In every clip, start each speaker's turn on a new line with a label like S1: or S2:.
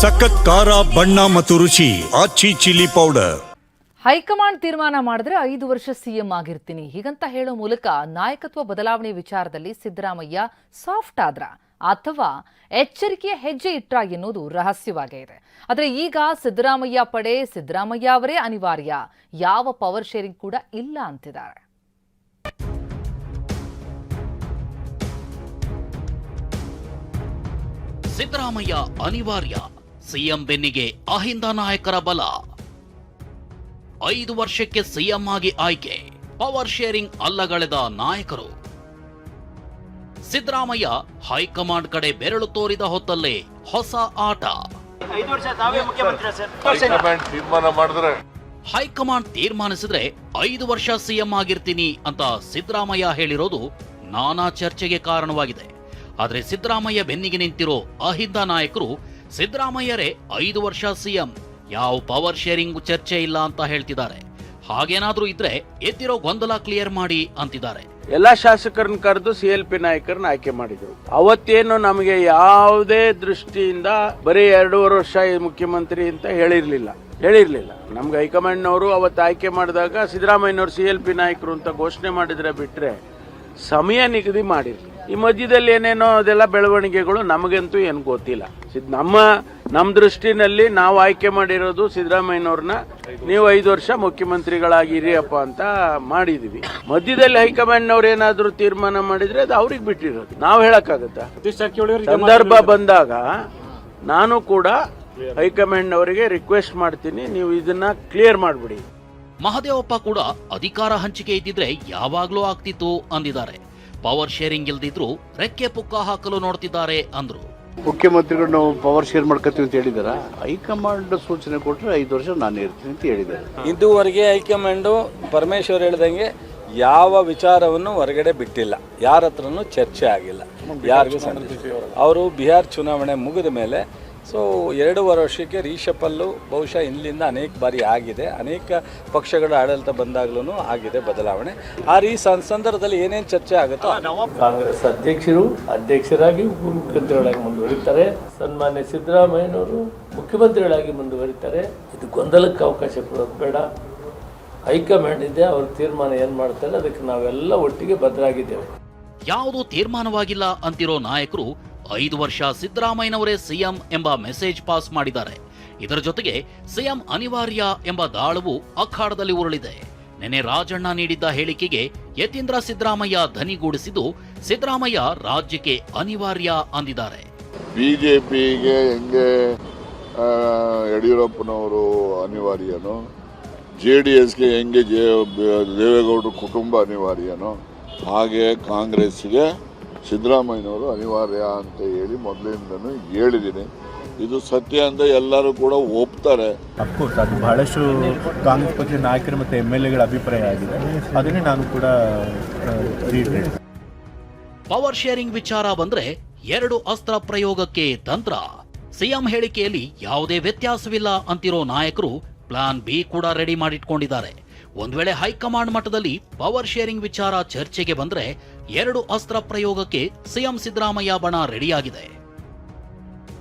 S1: ಸಖತ್ ಖಾರ ಬಣ್ಣ ಮತ್ತು ರುಚಿ ಆಚಿ ಚಿಲ್ಲಿ ಪೌಡರ್.
S2: ಹೈಕಮಾಂಡ್ ತೀರ್ಮಾನ ಮಾಡಿದ್ರೆ ಐದು ವರ್ಷ ಸಿಎಂ ಆಗಿರ್ತೀನಿ. ಹೀಗಂತ ಹೇಳೋ ಮೂಲಕ ನಾಯಕತ್ವ ಬದಲಾವಣೆ ವಿಚಾರದಲ್ಲಿ ಸಿದ್ದರಾಮಯ್ಯ ಸಾಫ್ಟ್ ಆದ್ರ ಅಥವಾ ಎಚ್ಚರಿಕೆಯ ಹೆಜ್ಜೆ ಇಟ್ಟ ಎನ್ನುವುದು ರಹಸ್ಯವಾಗೇ ಇದೆ. ಆದರೆ ಈಗ ಸಿದ್ದರಾಮಯ್ಯ ಪಡೆ ಸಿದ್ದರಾಮಯ್ಯ ಅವರೇ ಅನಿವಾರ್ಯ. ಯಾವ ಪವರ್ ಶೇರಿಂಗ್ ಕೂಡ ಇಲ್ಲ ಅಂತಿದ್ದಾರೆ.
S3: ಸಿದ್ದರಾಮಯ್ಯ ಅನಿವಾರ್ಯ. ಸಿಎಂ ಬೆನ್ನಿಗೆ ಅಹಿಂದ ನಾಯಕರ ಬಲ. ಐದು ವರ್ಷಕ್ಕೆ ಸಿಎಂ ಆಗಿ ಆಯ್ಕೆ ಪವರ್ ಶೇರಿಂಗ್ ಅಲ್ಲಗಳೆದ ನಾಯಕರು. ಸಿದ್ದರಾಮಯ್ಯ ಹೈಕಮಾಂಡ್ ಕಡೆ ಬೆರಳು ತೋರಿದ ಹೊತ್ತಲ್ಲೇ ಹೊಸ ಆಟ.
S4: ಹೈಕಮಾಂಡ್
S3: ತೀರ್ಮಾನಿಸಿದ್ರೆ ಐದು ವರ್ಷ ಸಿಎಂ ಆಗಿರ್ತೀನಿ ಅಂತ ಸಿದ್ದರಾಮಯ್ಯ ಹೇಳಿರೋದು ನಾನಾ ಚರ್ಚೆಗೆ ಕಾರಣವಾಗಿದೆ. ಆದರೆ ಸಿದ್ದರಾಮಯ್ಯ ಬೆನ್ನಿಗೆ ನಿಂತಿರೋ ಅಹಿಂದ ನಾಯಕರು ಸಿದ್ದರಾಮಯ್ಯರೇ ಐದು ವರ್ಷ ಸಿಎಂ. ಯಾವ ಪವರ್ ಶೇರಿಂಗ್ ಚರ್ಚೆ ಇಲ್ಲ ಅಂತ ಹೇಳ್ತಿದ್ದಾರೆ. ಹಾಗೇನಾದ್ರೂ ಇದ್ರೆ ಎದ್ದಿರೋ ಗೊಂದಲ ಕ್ಲಿಯರ್ ಮಾಡಿ ಅಂತಿದ್ದಾರೆ.
S5: ಎಲ್ಲಾ ಶಾಸಕರನ್ನ ಕರೆದು ಸಿ ಎಲ್ ಪಿ ನಾಯಕರನ್ನ ಆಯ್ಕೆ ಮಾಡಿದ್ರು. ಅವತ್ತೇನು ನಮಗೆ ಯಾವುದೇ ದೃಷ್ಟಿಯಿಂದ ಬರೀ ಎರಡೂವರೆ ವರ್ಷ ಮುಖ್ಯಮಂತ್ರಿ ಅಂತ ಹೇಳಿರ್ಲಿಲ್ಲ. ಹೇಳಿರ್ಲಿಲ್ಲ. ನಮ್ಗೆ ಹೈಕಮಾಂಡ್ನವರು ಅವತ್ತು ಆಯ್ಕೆ ಮಾಡಿದಾಗ ಸಿದ್ದರಾಮಯ್ಯನವರು ಸಿ ಎಲ್ ಪಿ ನಾಯಕರು ಅಂತ ಘೋಷಣೆ ಮಾಡಿದ್ರೆ ಬಿಟ್ರೆ ಸಮಯ ನಿಗದಿ ಮಾಡಿರ್ಲಿ ಈ ಮಧ್ಯದಲ್ಲಿ ಏನೇನೋ ಅದೆಲ್ಲ ಬೆಳವಣಿಗೆಗಳು ನಮಗಂತೂ ಏನು ಗೊತ್ತಿಲ್ಲ. ನಮ್ಮ ನಮ್ಮ ದೃಷ್ಟಿನಲ್ಲಿ ನಾವು ಆಯ್ಕೆ ಮಾಡಿರೋದು ಸಿದ್ದರಾಮಯ್ಯನವ್ರನ್ನ. ನೀವು ಐದು ವರ್ಷ ಮುಖ್ಯಮಂತ್ರಿಗಳಾಗಿರಿಯಪ್ಪ ಅಂತ ಮಾಡಿದೀವಿ. ಮಧ್ಯದಲ್ಲಿ ಹೈಕಮಾಂಡ್ನವ್ರು ಏನಾದ್ರೂ ತೀರ್ಮಾನ ಮಾಡಿದ್ರೆ ಅದು ಅವ್ರಿಗೆ ಬಿಟ್ಟಿರೋದು. ನಾವು ಹೇಳಕ್ಕಾಗತ್ತ? ಸಂದರ್ಭ ಬಂದಾಗ ನಾನು ಕೂಡ ಹೈಕಮಾಂಡ್ನವರಿಗೆ ರಿಕ್ವೆಸ್ಟ್ ಮಾಡ್ತೀನಿ ನೀವು ಇದನ್ನ ಕ್ಲಿಯರ್ ಮಾಡಿಬಿಡಿ.
S3: ಮಹದೇವಪ್ಪ ಕೂಡ ಅಧಿಕಾರ ಹಂಚಿಕೆ ಇದ್ದಿದ್ರೆ ಯಾವಾಗ್ಲೂ ಆಗ್ತಿತ್ತು ಅಂದಿದ್ದಾರೆ. ಪವರ್ ಶೇರಿಂಗ್ ಇಲ್ದಿದ್ರು ರೆಕ್ಕೆ ಪುಕ್ಕ ಹಾಕಲು ನೋಡ್ತಿದ್ದಾರೆ ಅಂದ್ರು.
S6: ಮುಖ್ಯಮಂತ್ರಿಗಳು ನಾವು ಪವರ್ ಶೇರ್ ಮಾಡ್ಕೋತೀವಿ ಅಂತ ಹೇಳಿದಾರ? ಹೈಕಮಾಂಡ್ ಸೂಚನೆ ಕೊಟ್ಟರೆ ಐದು ವರ್ಷ ನಾನು ಇರ್ತೀನಿ ಅಂತ ಹೇಳಿದ್ದಾರೆ
S7: ಇದುವರೆಗೆ ಹೈಕಮಾಂಡು ಪರಮೇಶ್ವರ್ ಹೇಳ್ದಂಗೆ ಯಾವ ವಿಚಾರವನ್ನು ಹೊರಗಡೆ ಬಿಟ್ಟಿಲ್ಲ. ಯಾರ ಹತ್ರನೂ ಚರ್ಚೆ ಆಗಿಲ್ಲ. ಯಾರಿಗೂ ಅವರು ಬಿಹಾರ್ ಚುನಾವಣೆ ಮುಗಿದ ಮೇಲೆ ಸೊ ಎರಡೂವರೆ ವರ್ಷಕ್ಕೆ ರೀಶಪಲ್ಲು ಬಹುಶಃ ಇಲ್ಲಿಂದ ಅನೇಕ ಬಾರಿ ಆಗಿದೆ. ಅನೇಕ ಪಕ್ಷಗಳ ಆಡಳಿತ ಬಂದಾಗಲೂ ಆಗಿದೆ ಬದಲಾವಣೆ. ಆ ಈ ಸಂದರ್ಭದಲ್ಲಿ ಏನೇನು ಚರ್ಚೆ ಆಗುತ್ತೋ?
S8: ಕಾಂಗ್ರೆಸ್ ಅಧ್ಯಕ್ಷರು ಅಧ್ಯಕ್ಷರಾಗಿ ಉಪಮುಖ್ಯಮಂತ್ರಿಗಳಾಗಿ ಮುಂದುವರಿತಾರೆ. ಸನ್ಮಾನ್ಯ ಸಿದ್ದರಾಮಯ್ಯನವರು ಮುಖ್ಯಮಂತ್ರಿಗಳಾಗಿ ಮುಂದುವರಿತಾರೆ. ಇದು ಗೊಂದಲಕ್ಕೆ ಅವಕಾಶ ಕೊಡೋದು ಬೇಡ. ಹೈಕಮಾಂಡ್ ಇದೆ ಅವ್ರ ತೀರ್ಮಾನ ಏನು ಮಾಡ್ತಾರೆ ಅದಕ್ಕೆ ನಾವೆಲ್ಲ ಒಟ್ಟಿಗೆ ಬದ್ಧರಾಗಿದ್ದೇವೆ
S3: ಯಾವುದೂ ತೀರ್ಮಾನವಾಗಿಲ್ಲ ಅಂತಿರೋ ನಾಯಕರು ಐದು ವರ್ಷ ಸಿದ್ದರಾಮಯ್ಯನವರೇ ಸಿಎಂ ಎಂಬ ಮೆಸೇಜ್ ಪಾಸ್ ಮಾಡಿದ್ದಾರೆ. ಇದರ ಜೊತೆಗೆ ಸಿಎಂ ಅನಿವಾರ್ಯ ಎಂಬ ದಾಳವು ಅಖಾಡದಲ್ಲಿ ಉರುಳಿದೆ. ನೆನೆ ರಾಜಣ್ಣ ನೀಡಿದ್ದ ಹೇಳಿಕೆಗೆ ಯತೀಂದ್ರ ಸಿದ್ದರಾಮಯ್ಯ ಧನಿಗೂಡಿಸಿದ್ದು ಸಿದ್ದರಾಮಯ್ಯ ರಾಜ್ಯಕ್ಕೆ ಅನಿವಾರ್ಯ ಅಂದಿದ್ದಾರೆ.
S4: ಬಿಜೆಪಿಗೆ ಹೆಂಗೆ ಯಡಿಯೂರಪ್ಪನವರು ಅನಿವಾರ್ಯನೋ, ಜೆ ಡಿ ಎಸ್ಗೆ ಹೆಂಗೆ ದೇವೇಗೌಡರ ಕುಟುಂಬ ಅನಿವಾರ್ಯನೋ, ಹಾಗೆ ಕಾಂಗ್ರೆಸ್ಗೆ ಸಿದ್ದರಾಮಯ್ಯನವರು ಅನಿವಾರ್ಯ ಅಂತ ಹೇಳಿ ಮೊದಲಿಂದನೂ ಹೇಳಿದ್ದೀನಿ. ಇದು ಸತ್ಯ ಅಂತ ಎಲ್ಲರೂ ಕೂಡ ಒಪ್ತಾರೆ.
S9: ಅಫ್ಕೋರ್ಸ್ ಅದು ಬಹಳಷ್ಟು ಕಾಂಗ್ರೆಸ್ ಪಕ್ಷದ ನಾಯಕರು ಮತ್ತು ಎಂ ಎಲ್ ಎಗಳ ಅಭಿಪ್ರಾಯ ಆಗಿದೆ. ಅದನ್ನೇ ನಾನು ಕೂಡ
S3: ಪವರ್ ಶೇರಿಂಗ್ ವಿಚಾರ ಬಂದ್ರೆ ಎರಡು ಅಸ್ತ್ರ ಪ್ರಯೋಗಕ್ಕೆ ತಂತ್ರ. ಸಿಎಂ ಹೇಳಿಕೆಯಲ್ಲಿ ಯಾವುದೇ ವ್ಯತ್ಯಾಸವಿಲ್ಲ ಅಂತಿರೋ ನಾಯಕರು ಪ್ಲಾನ್ ಬಿ ಕೂಡ ರೆಡಿ ಮಾಡಿಟ್ಕೊಂಡಿದ್ದಾರೆ. ಒಂದ್ ವೇಳೆ ಹೈಕಮಾಂಡ್ ಮಟ್ಟದಲ್ಲಿ ಪವರ್ ಶೇರಿಂಗ್ ವಿಚಾರ ಚರ್ಚೆಗೆ ಬಂದ್ರೆ ಎರಡು ಅಸ್ತ್ರ ಪ್ರಯೋಗಕ್ಕೆ ಸಿಎಂ ಸಿದ್ದರಾಮಯ್ಯ ಬಣ ರೆಡಿಯಾಗಿದೆ.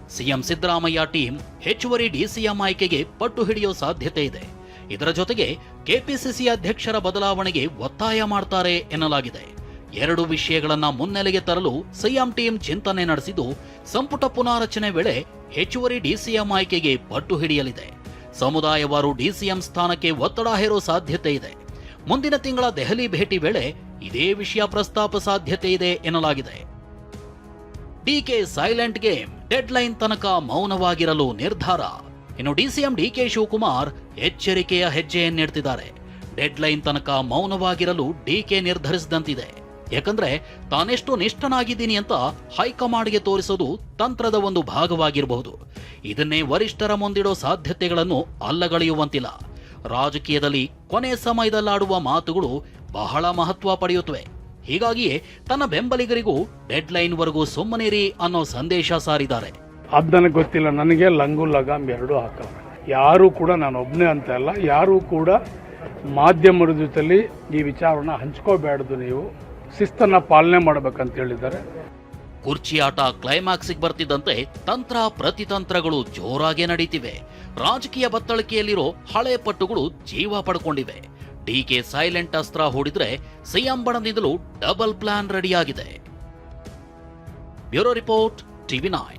S3: ಸಿಎಂ ಸಿದ್ದರಾಮಯ್ಯ ಟೀಮ್ ಹೆಚ್ಚುವರಿ ಡಿಸಿಎಂ ಆಯ್ಕೆಗೆ ಪಟ್ಟು ಹಿಡಿಯೋ ಸಾಧ್ಯತೆ ಇದೆ. ಇದರ ಜೊತೆಗೆ ಕೆಪಿಸಿಸಿ ಅಧ್ಯಕ್ಷರ ಬದಲಾವಣೆಗೆ ಒತ್ತಾಯ ಮಾಡ್ತಾರೆ ಎನ್ನಲಾಗಿದೆ. ಎರಡು ವಿಷಯಗಳನ್ನ ಮುನ್ನೆಲೆಗೆ ತರಲು ಸಿಎಂ ಟೀಂ ಚಿಂತನೆ ನಡೆಸಿದ್ದು ಸಂಪುಟ ಪುನಾರಚನೆ ವೇಳೆ ಹೆಚ್ಚುವರಿ ಡಿಸಿಎಂ ಆಯ್ಕೆಗೆ ಪಟ್ಟು ಹಿಡಿಯಲಿದೆ. ಸಮುದಾಯವಾರು ಡಿಸಿಎಂ ಸ್ಥಾನಕ್ಕೆ ಒತ್ತಡ ಹೇರೋ ಸಾಧ್ಯತೆ ಇದೆ. ಮುಂದಿನ ತಿಂಗಳ ದೆಹಲಿ ಭೇಟಿ ವೇಳೆ ಇದೇ ವಿಷಯ ಪ್ರಸ್ತಾಪ ಸಾಧ್ಯತೆ ಇದೆ ಎನ್ನಲಾಗಿದೆ. DK silent game deadline ತನಕ ಮೌನವಾಗಿರಲು ನಿರ್ಧಾರ. ಇನ್ನು ಡಿಸಿಎಂ ಡಿಕೆ ಶಿವಕುಮಾರ್ ಎಚ್ಚರಿಕೆಯ ಹೆಜ್ಜೆಯನ್ನಿಡ್ತಿದ್ದಾರೆ. ಡೆಡ್ ಲೈನ್ ತನಕ ಮೌನವಾಗಿರಲು ಡಿಕೆ ನಿರ್ಧರಿಸಿದಂತಿದೆ. ಯಾಕಂದ್ರೆ ತಾನೆಷ್ಟು ನಿಷ್ಠನಾಗಿದ್ದೀನಿ ಅಂತ ಹೈಕಮಾಂಡ್ಗೆ ತೋರಿಸೋದು ತಂತ್ರದ ಒಂದು ಭಾಗವಾಗಿರಬಹುದು. ಇದನ್ನೇ ವರಿಷ್ಠರ ಮುಂದಿಡೋ ಸಾಧ್ಯತೆಗಳನ್ನು ಅಲ್ಲಗಳೆಯುವಂತಿಲ್ಲ. ರಾಜಕೀಯದಲ್ಲಿ ಕೊನೆ ಸಮಯದಲ್ಲಾಡುವ ಮಾತುಗಳು ಬಹಳ ಮಹತ್ವ ಪಡೆಯುತ್ತವೆ. ಹೀಗಾಗಿಯೇ ತನ್ನ ಬೆಂಬಲಿಗರಿಗೂ ಡೆಡ್ ಲೈನ್ವರೆಗೂ ಸುಮ್ಮನಿರಿ ಅನ್ನೋ ಸಂದೇಶ ಸಾರಿದ್ದಾರೆ.
S10: ಅದು ಗೊತ್ತಿಲ್ಲ, ನನಗೆ ಲಂಗು ಲಗಾಮ್ ಎರಡೂ ಹಾಕಲ್ಲ ಯಾರೂ ಕೂಡ ನಾನು ಒಬ್ಬನೇ ಅಂತ ಅಲ್ಲ, ಯಾರೂ ಕೂಡ ಮಾಧ್ಯಮರ ಜೊತೆಲಿ ಈ ವಿಚಾರವನ್ನು ಹಂಚ್ಕೋಬೇಡ್ದು ನೀವು. ಶಿಸ್ತನ್ನು ಪಾಲನೆ ಮಾಡಬೇಕಂತ ಹೇಳಿದ್ದಾರೆ.
S3: ಕುರ್ಚಿ ಆಟ ಕ್ಲೈಮ್ಯಾಕ್ಸಿಗೆ ಬರ್ತಿದ್ದಂತೆ ತಂತ್ರ ಪ್ರತಿತಂತ್ರಗಳು ಜೋರಾಗಿ ನಡೀತಿವೆ. ರಾಜಕೀಯ ಬತ್ತಳಿಕೆಯಲ್ಲಿರೋ ಹಳೆ ಪಟ್ಟುಗಳು ಜೀವ ಪಡ್ಕೊಂಡಿವೆ. ಡಿಕೆ ಸೈಲೆಂಟ್ ಅಸ್ತ್ರ ಹೂಡಿದ್ರೆ ಸಿಎಂ ಬಣದಿಂದಲೂ ಡಬಲ್ ಪ್ಲಾನ್ ರೆಡಿಯಾಗಿದೆ. Bureau report TV nine.